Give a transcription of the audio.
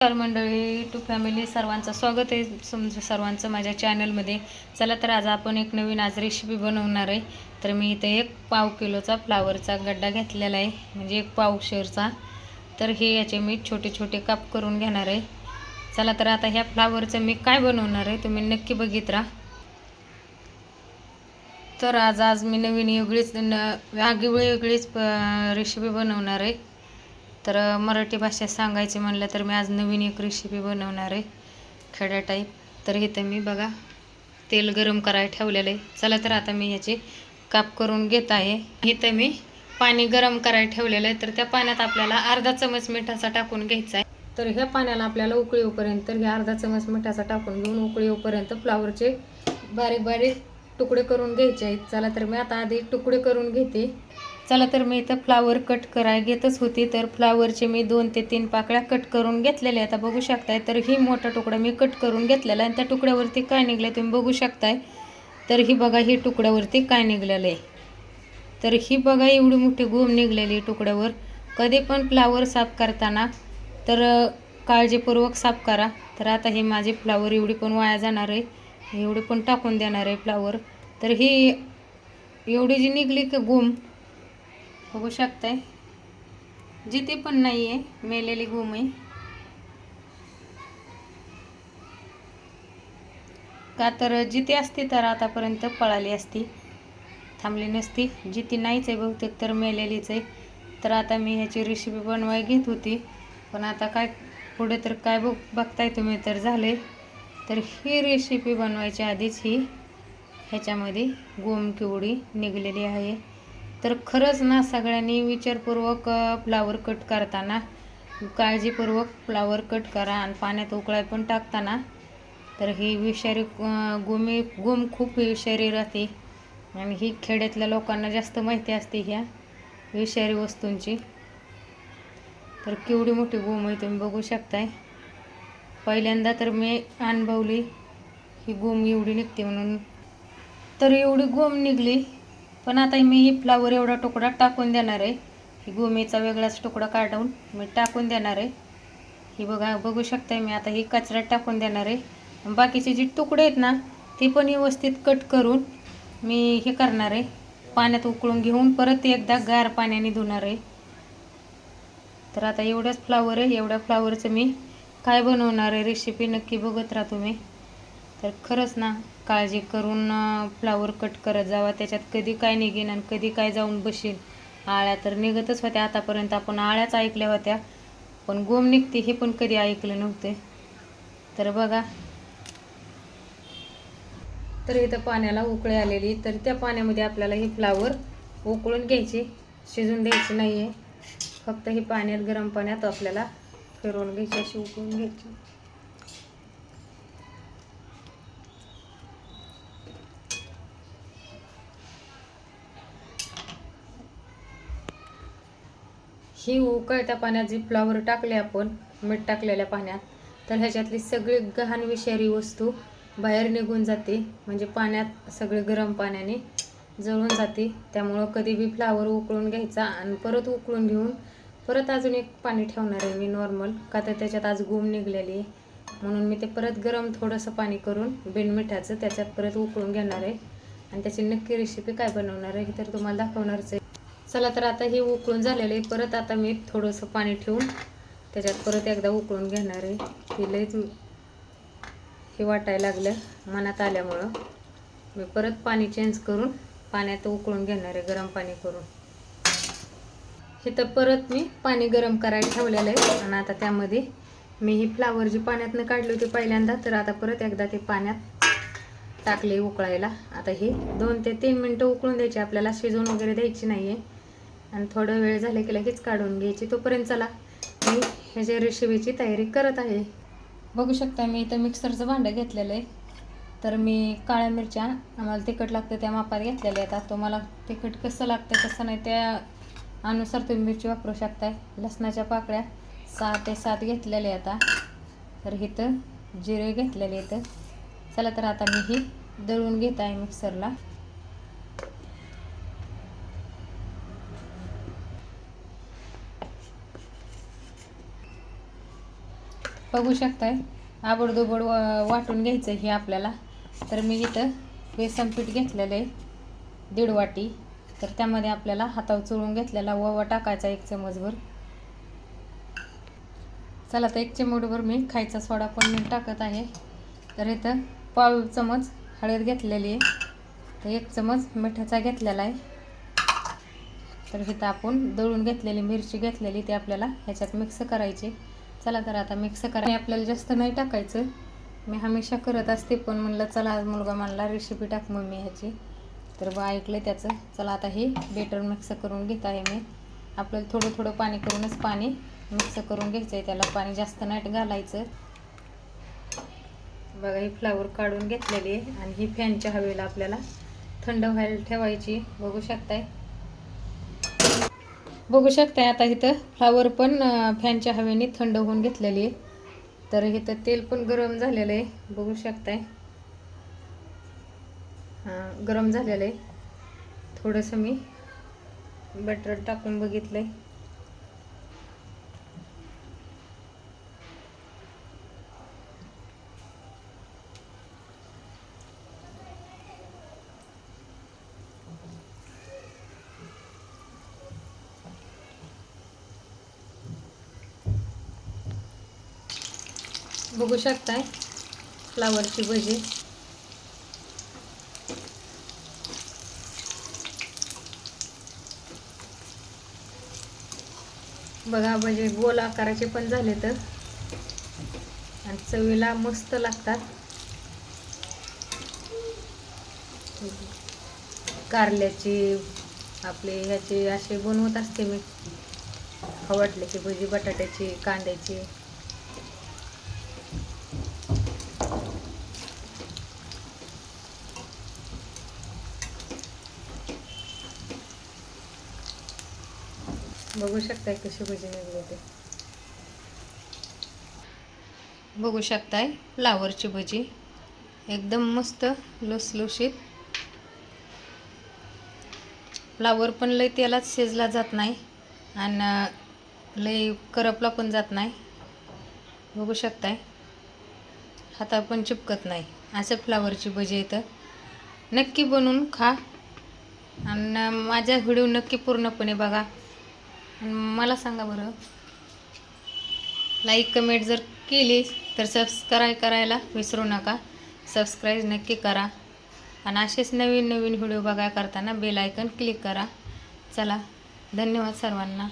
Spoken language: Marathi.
नमस्कार मंडळी टू फॅमिली सर्वांचं स्वागत आहे तुमचं सर्वांचं माझ्या चॅनलमध्ये. चला तर आज आपण एक नवीन आज रेसिपी बनवणार आहे. तर मी इथे एक पाव किलोचा फ्लावरचा गड्डा घेतलेला आहे म्हणजे एक पाव शेरचा. तर हे याचे मी छोटे छोटे काप करून घेणार आहे. चला तर आता ह्या फ्लावरचं मी काय बनवणार आहे तुम्ही नक्की बघित राहा. तर आज आज मी नवीन वेगळीच न आगळी वेगळीच रेसिपी बनवणार आहे. तर मराठी भाषेत सांगायचे म्हणलं तर मी आज नवीन एक रेसिपी बनवणार आहे खेड्या टाईप तर इथं मी बघा तेल गरम करायला ठेवलेलं आहे. चला तर आता मी ह्याची काप करून घेत आहे. इथं मी पाणी गरम करायला ठेवलेलं आहे. तर त्या पाण्यात आपल्याला अर्धा चमच मिठाचा टाकून घ्यायचा आहे. तर ह्या पाण्याला आपल्याला उकळी तर हे अर्धा चमच मिठाचा टाकून घेऊन उकळी येऊपर्यंत फ्लावरचे बारीक बारीक तुकडे करून घ्यायचे आहेत. चला तर मी आता आधी तुकडे करून घेते. चला तर मी इथं फ्लावर कट कराय घेतच होती तर फ्लावरचे मी दोन ते तीन पाकळ्या कट करून घेतलेल्या आता बघू शकताय तर ही मोठा तुकडा मी कट करून घेतलेला आणि त्या तुकड्यावरती काय निघलं तुम्ही बघू शकताय. तर ही बघा ही तुकड्यावरती काय निघलेलं आहे. तर ही बघा एवढी मोठी गोम निघलेली तुकड्यावर. कधी पण फ्लावर साफ करताना तर काळजीपूर्वक साफ करा. तर आता हे माझे फ्लावर एवढी पण वाया जाणार आहे. एवढी पण टाकून देणार आहे फ्लावर तर ही एवढी जी निघली की गोम बघू शकताय. जिथे पण नाही आहे मेलेली घुम आहे का तर जिथे असती तर आतापर्यंत पळाली असती थांबली नसती. जिथे नाहीच आहे बहुतेक तर मेलेलीच आहे. तर आता मी ह्याची रेसिपी बनवाय घेत होती. पण आता काय पुढे तर काय बघ बघताय तुम्ही तर झाले. तर ही रेसिपी बनवायच्या आधीच ही ह्याच्यामध्ये गोम किवडी निघलेली आहे. तर खरंच ना सगळ्यांनी विचारपूर्वक फ्लावर कट करताना काळजीपूर्वक फ्लावर कट करा आणि पाण्यात उकळाय पण टाकताना. तर ही विषारी गोमी गोम खूप विषारी राहते. आणि ही खेड्यातल्या लोकांना जास्त माहिती असते ह्या विषारी वस्तूंची. तर केवढी मोठी गुम आहे तुम्ही बघू शकताय. पहिल्यांदा तर मी अनुभवली ही गोम एवढी निघते म्हणून. तर एवढी गोम निघली पण आता मी ही फ्लावर एवढा तुकडा टाकून देणार आहे. ही गोमेचा वेगळाच तुकडा काढून मी टाकून देणार आहे. ही बघा बघू शकताय मी आता ही कचऱ्यात टाकून देणार आहे. बाकीचे जे तुकडे आहेत ना ते पण व्यवस्थित कट करून मी हे करणार आहे. पाण्यात उकळून घेऊन परत एकदा गार पाण्याने धुणार आहे. तर आता एवढंच फ्लावर आहे. एवढ्या फ्लावरचं मी काय बनवणार आहे रेसिपी नक्की बघत राहा तुम्ही. तर खरंच ना काळजी करून फ्लावर कट करत जावा. त्याच्यात कधी काय निघेन आणि कधी काय जाऊन बसेल. आळ्या तर निघतच होत्या. आतापर्यंत आपण आळ्याच ऐकल्या होत्या. पण गोम निघते हे पण कधी ऐकलं नव्हते. तर बघा. तर इथं पाण्याला उकळी आलेली. तर त्या पाण्यामध्ये आपल्याला हे फ्लावर उकळून घ्यायची. शिजून द्यायची नाही आहे फक्त हे पाण्यात गरम पाण्यात आपल्याला फिरवून घ्यायची. अशी उकळून घ्यायची. ही उकळत्या पाण्यात जी फ्लॉवर टाकले आपण मीठ टाकलेल्या पाण्यात तर ह्याच्यातली सगळी गहाण विषारी वस्तू बाहेर निघून जाते. म्हणजे पाण्यात सगळे गरम पाण्याने जळून जाते. त्यामुळं कधी बी फ्लावर उकळून घ्यायचा आणि परत उकळून घेऊन परत अजून एक पाणी ठेवणार आहे मी नॉर्मल का तर त्याच्यात आज गुम निघलेली आहे. म्हणून मी ते परत गरम थोडंसं पाणी करून बिनमिठाचं त्याच्यात परत उकळून घेणार आहे. आणि त्याची नक्की रेसिपी काय बनवणार आहे हे तर तुम्हाला दाखवणारच आहे. चला तर आता हे उकळून झालेलं आहे. परत आता मी थोडंसं पाणी ठेवून त्याच्यात परत एकदा उकळून घेणार आहे. हे लईच हे वाटायला लागलं मनात आल्यामुळं. मी परत पाणी चेंज करून पाण्यात उकळून घेणार आहे गरम पाणी करून. हे तर परत मी पाणी गरम करायला ठेवलेलं आहे आणि आता त्यामध्ये मी ही फ्लावर जी पाण्यातनं काढली होती पहिल्यांदा तर आता परत एकदा ते पाण्यात टाकले उकळायला. आता हे दोन ते तीन मिनटं उकळून द्यायची आपल्याला शिजवून वगैरे द्यायची नाही आहे आणि थोडं वेळ झाले की लगेच काढून घ्यायची. तोपर्यंत चला. मी ह्याच्या रेसिपीची तयारी करत आहे. बघू शकता मी इथं मिक्सरचं भांडं घेतलेलं आहे. तर मी काळ्या मिरच्या आम्हाला तिखट लागतं त्या मापात घेतलेल्या आहेत. आता तुम्हाला तिखट कसं लागतं कसं नाही त्या अनुसार तुम्ही मिरची वापरू शकताय. लसणाच्या पाकळ्या सहा ते सात घेतलेल्या आता. तर इथं जिरे घेतलेले इथं चला तर आता मी ही दळून घेत आहे मिक्सरला. बघू शकताय. आबडदोबड वाटून घ्यायचं हे आपल्याला. तर मी इथं बेसन पीठ घेतलेलं आहे दीड वाटी. तर त्यामध्ये आपल्याला हातावर चोळून घेतलेला ओवा टाकायचा एक चमचभर. चला तर एक चिमूटभर मी खायचा सोडा पण मी टाकत आहे. तर इथं पाव चमच हळद घेतलेली आहे. तर एक चमच मिठाचा घेतलेला आहे. तर इथं आपण दळून घेतलेली मिरची घेतलेली ती आपल्याला ह्याच्यात मिक्स करायची. चला तर आता मिक्स करा. आपल्याला जास्त नाही टाकायचं. मी हमेशा करत असते पण म्हणलं चला आज मुलगा म्हणला रेसिपी टाक मम्मी ह्याची. तर बा ऐकलं त्याचं. चला आता हे बेटर मिक्स करून घेत आहे मी. आपल्याला थोडं थोडं पाणी करूनच पाणी मिक्स करून घ्यायचं आहे त्याला पाणी जास्त नाही घालायचं. बघा ही फ्लावर काढून घेतलेली आहे आणि ही फॅनच्या हवेला आपल्याला थंड व्हायला ठेवायची. बघू शकताय? बघू शकताय आता इथं फ्लावर पण फॅनच्या हवेने थंड होऊन घेतलेली आहे. तर इथं तेल पण गरम झालेलं आहे. बघू शकताय. हां गरम झालेलं आहे. थोडंसं मी बटर टाकून बघितलं आहे बघू शकताय. फ्लावरची भजी. बघा म्हणजे गोल आकाराचे पण झाले तर आणि चवीला मस्त लागतात. कारल्याची आपले ह्याचे असे बनवत असते मी. आवडल्याची भजी बटाट्याची कांद्याची. बघू शकताय कशी भजी निघली ते बघू शकताय फ्लावरची भजी. एकदम मस्त लुसलुशीत. फ्लावर पण लई तेलात शिजला जात नाही आणि लई करपला पण जात नाही. बघू शकताय. हाता पण चिपकत नाही. असं फ्लावरची भजी येतं नक्की बनवून खा. आणि माझा व्हिडिओ नक्की पूर्णपणे बघा. मला सांगा बरं लाईक कमेंट जर केली तर सबस्क्राईब करायला विसरू नका. सबस्क्राईब नक्की करा. आणि असेच नवीन नवीन व्हिडिओ बघाय करताना बेल आयकन क्लिक करा. चला धन्यवाद सर्वांना.